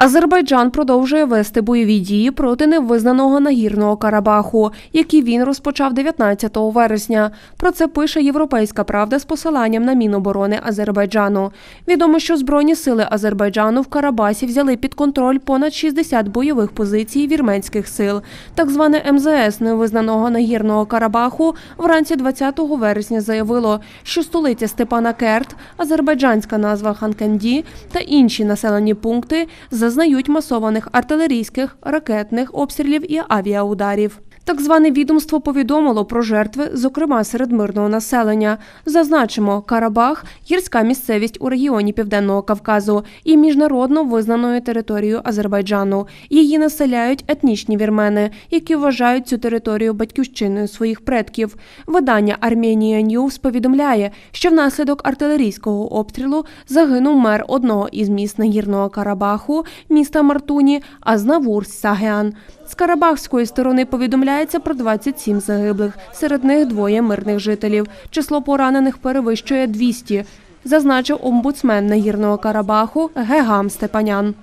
Азербайджан продовжує вести бойові дії проти невизнаного нагірного Карабаху, які він розпочав 19 вересня. Про це пише Європейська Правда з посиланням на Міноборони Азербайджану. Відомо, що збройні сили Азербайджану в Карабасі взяли під контроль понад 60 бойових позицій вірменських сил. Так зване МЗС невизнаного нагірного Карабаху вранці 20 вересня заявило, що столиця Степана Керт, азербайджанська назва Ханкенді та інші населені пункти зазнають масованих артилерійських, ракетних обстрілів і авіаударів. Так зване відомство повідомило про жертви, зокрема серед мирного населення. Зазначимо, Карабах гірська місцевість у регіоні Південного Кавказу і міжнародно визнаною територією Азербайджану. Її населяють етнічні вірмени, які вважають цю територію батьківщиною своїх предків. Видання Armenia News повідомляє, що внаслідок артилерійського обстрілу загинув мер одного із міст Нагірного Карабаху, міста Мартуні, Азнавур Сагеан. З карабахської сторони повідомляється про 27 загиблих, серед них двоє мирних жителів. Число поранених перевищує 200, зазначив омбудсмен Нагірного Карабаху Гегам Степанян.